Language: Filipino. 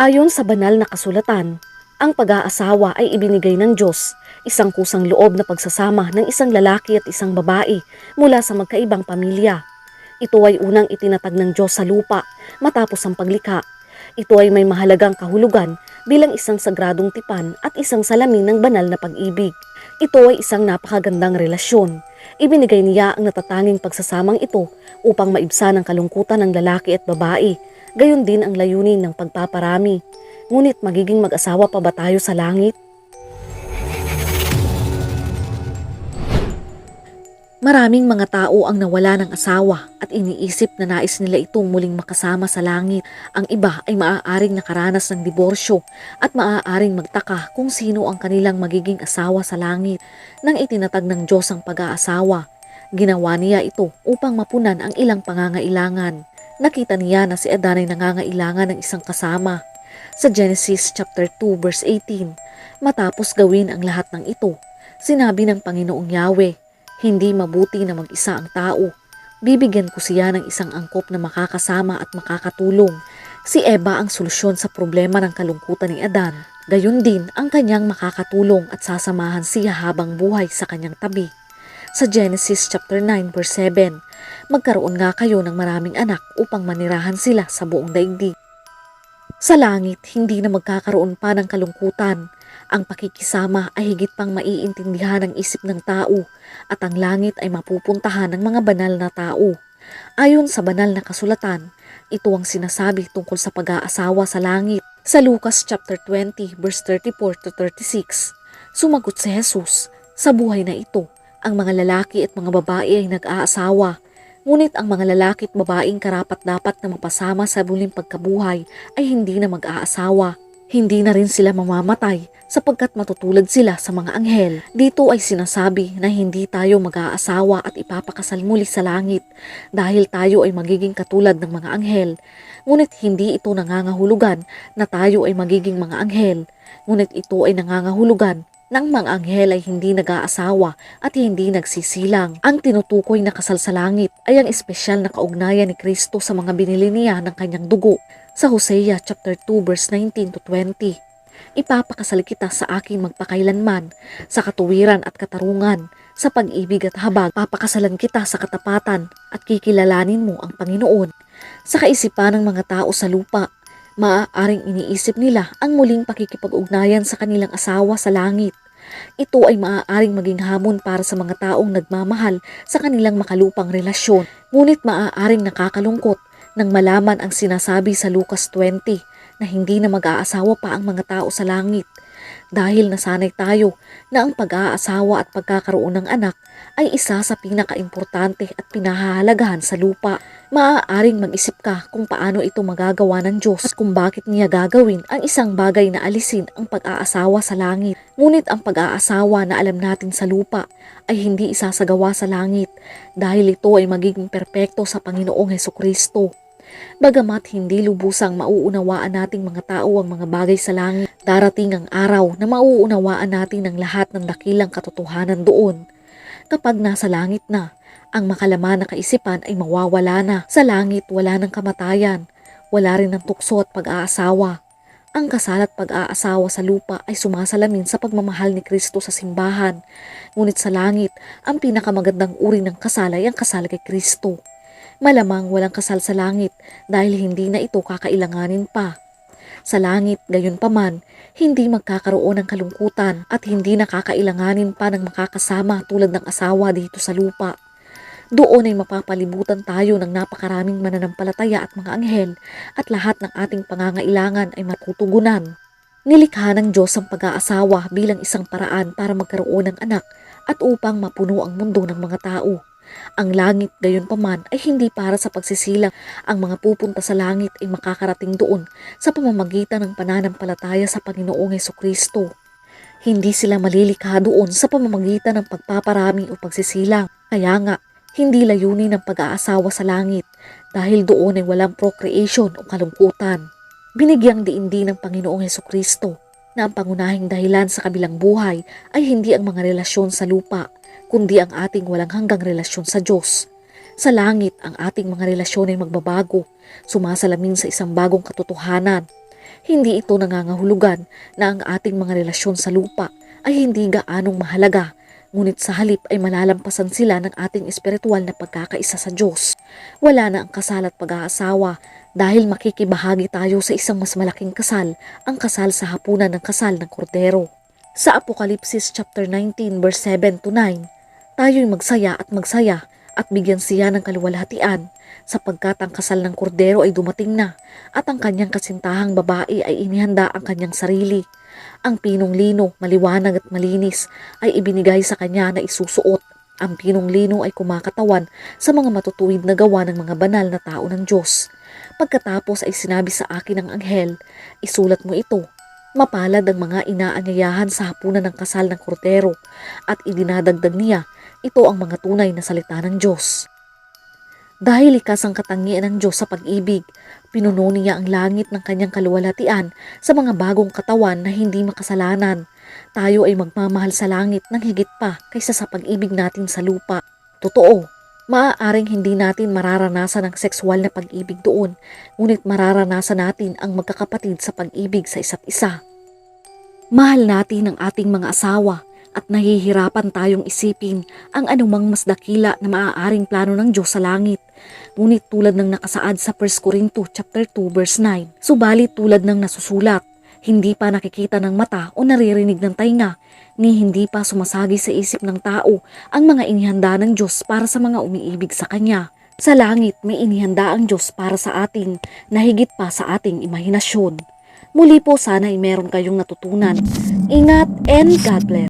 Ayon sa banal na kasulatan, ang pag-aasawa ay ibinigay ng Diyos, isang kusang loob na pagsasama ng isang lalaki at isang babae mula sa magkaibang pamilya. Ito ay unang itinatag ng Diyos sa lupa matapos ang paglikha. Ito ay may mahalagang kahulugan bilang isang sagradong tipan at isang salamin ng banal na pag-ibig. Ito ay isang napakagandang relasyon. Ibinigay niya ang natatanging pagsasamang ito upang maibsan ang kalungkutan ng lalaki at babae. Gayon din ang layunin ng pagpaparami. Ngunit magiging mag-asawa pa ba tayo sa langit? Maraming mga tao ang nawala ng asawa at iniisip na nais nila itong muling makasama sa langit. Ang iba ay maaaring nakaranas ng diborsyo at maaaring magtaka kung sino ang kanilang magiging asawa sa langit. Nang itinatag ng Diyos ang pag-aasawa, ginawa niya ito upang mapunan ang ilang pangangailangan. Nakita niya na si Adan ay nangangailangan ng isang kasama. Sa Genesis chapter 2 verse 18, matapos gawin ang lahat ng ito, sinabi ng Panginoong Yahweh, hindi mabuti na mag-isa ang tao. Bibigyan ko siya ng isang angkop na makakasama at makakatulong. Si Eva ang solusyon sa problema ng kalungkutan ni Adan. Gayon din ang kanyang makakatulong at sasamahan siya habang buhay sa kanyang tabi. Sa Genesis chapter 9 verse 7, magkaroon nga kayo ng maraming anak upang manirahan sila sa buong daigdig. Sa langit, hindi na magkakaroon pa ng kalungkutan. Ang pakikisama ay higit pang maiintindihan ng isip ng tao at ang langit ay mapupuntahan ng mga banal na tao. Ayon sa banal na kasulatan, ito ang sinasabi tungkol sa pag-aasawa sa langit. Sa Lucas chapter 20 verse 34 to 36, sumagot si Jesus, sa buhay na ito, ang mga lalaki at mga babae ay nag-aasawa. Ngunit ang mga lalaki at babaeng karapat dapat na mapasama sa muling pagkabuhay ay hindi na mag-aasawa. Hindi na rin sila mamamatay sapagkat matutulad sila sa mga anghel. Dito ay sinasabi na hindi tayo mag-aasawa at ipapakasal muli sa langit dahil tayo ay magiging katulad ng mga anghel. Ngunit hindi ito nangangahulugan na tayo ay magiging mga anghel. Ngunit ito ay nangangahulugan ng mga anghel ay hindi nag-aasawa at hindi nagsisilang. Ang tinutukoy na kasal sa langit ay ang espesyal na kaugnayan ni Kristo sa mga binili niya ng kanyang dugo sa Hosea chapter 2 verse 19 to 20. Ipapakasal kita sa aking magpakailanman, sa katuwiran at katarungan, sa pag-ibig at habag, papakasalan kita sa katapatan at kikilalanin mo ang Panginoon. Sa kaisipan ng mga tao sa lupa, maaaring iniisip nila ang muling pakikipag-ugnayan sa kanilang asawa sa langit. Ito ay maaaring maging hamon para sa mga taong nagmamahal sa kanilang makalupang relasyon. Ngunit maaaring nakakalungkot nang malaman ang sinasabi sa Lucas 20 na hindi na mag-aasawa pa ang mga tao sa langit. Dahil nasanay tayo na ang pag-aasawa at pagkakaroon ng anak ay isa sa pinakaimportante at pinahahalagahan sa lupa. Maaaring mag-isip ka kung paano ito magagawa ng Diyos at kung bakit niya gagawin ang isang bagay na alisin ang pag-aasawa sa langit. Ngunit ang pag-aasawa na alam natin sa lupa ay hindi isasagawa sa langit dahil ito ay magiging perpekto sa Panginoong Heso Kristo. Bagamat hindi lubusang mauunawaan nating mga tao ang mga bagay sa langit, darating ang araw na mauunawaan natin ang lahat ng dakilang katotohanan doon. Kapag nasa langit na, ang makalaman na kaisipan ay mawawala na. Sa langit wala ng kamatayan, wala rin ng tukso at pag-aasawa. Ang kasal at pag-aasawa sa lupa ay sumasalamin sa pagmamahal ni Kristo sa simbahan. Ngunit sa langit, ang pinakamagandang uri ng kasal ay ang kasal kay Kristo. Malamang walang kasal sa langit dahil hindi na ito kakailanganin pa. Sa langit, gayon pa man, hindi magkakaroon ng kalungkutan at hindi na kakailanganin pa ng makakasama tulad ng asawa dito sa lupa. Doon ay mapapalibutan tayo ng napakaraming mananampalataya at mga anghel at lahat ng ating pangangailangan ay matutugunan. Nilikha ng Diyos ang pag-aasawa bilang isang paraan para magkaroon ng anak at upang mapuno ang mundo ng mga tao. Ang langit gayon paman ay hindi para sa pagsisilang. Ang mga pupunta sa langit ay makakarating doon sa pamamagitan ng pananampalataya sa Panginoong Heso Kristo. Hindi sila malilikha doon sa pamamagitan ng pagpaparami o pagsisilang. Kaya nga, hindi layunin ng pag-aasawa sa langit dahil doon ay walang procreation o kalungkutan. Binigyang diin din ng Panginoong Heso Kristo na ang pangunahing dahilan sa kabilang buhay ay hindi ang mga relasyon sa lupa, kundi ang ating walang hanggang relasyon sa Diyos. Sa langit, ang ating mga relasyon ay magbabago, sumasalamin sa isang bagong katotohanan. Hindi ito nangangahulugan na ang ating mga relasyon sa lupa ay hindi gaanong mahalaga, ngunit sa halip ay malalampasan sila ng ating espiritual na pagkakaisa sa Diyos. Wala na ang kasal at pag-aasawa dahil makikibahagi tayo sa isang mas malaking kasal, ang kasal sa hapunan ng kasal ng kordero. Sa Apokalipsis chapter 19 verse 7 to 9, tayo'y magsaya at magsaya at bigyan siya ng kaluwalhatian sapagkat ang kasal ng kordero ay dumating na at ang kanyang kasintahang babae ay inihanda ang kanyang sarili. Ang pinong lino, maliwanag at malinis, ay ibinigay sa kanya na isusuot. Ang pinong lino ay kumakatawan sa mga matutuwid na gawa ng mga banal na tao ng Diyos. Pagkatapos ay sinabi sa akin ng anghel, isulat mo ito. Mapalad ang mga inaanyayahan sa hapunan ng kasal ng kordero at idinadagdag niya, ito ang mga tunay na salita ng Diyos. Dahil likas ang katangian ng Diyos sa pag-ibig, pinuno niya ang langit ng kanyang kaluwalhatian sa mga bagong katawan na hindi makasalanan. Tayo ay magmamahal sa langit ng higit pa kaysa sa pag-ibig natin sa lupa. Totoo, maaaring hindi natin mararanasan ang sexual na pag-ibig doon, ngunit mararanasan natin ang magkakapatid sa pag-ibig sa isa't isa. Mahal natin ang ating mga asawa at nahihirapan tayong isipin ang anumang mas dakila na maaaring plano ng Diyos sa langit. Ngunit tulad ng nakasaad sa 1 Corinto chapter 2 verse 9, subalit tulad ng nasusulat, hindi pa nakikita ng mata o naririnig ng tainga, ni hindi pa sumasagi sa isip ng tao ang mga inihanda ng Diyos para sa mga umiibig sa Kanya. Sa langit may inihanda ang Diyos para sa atin na higit pa sa ating imahinasyon. Muli po sana ay meron kayong natutunan. Ingat and God bless.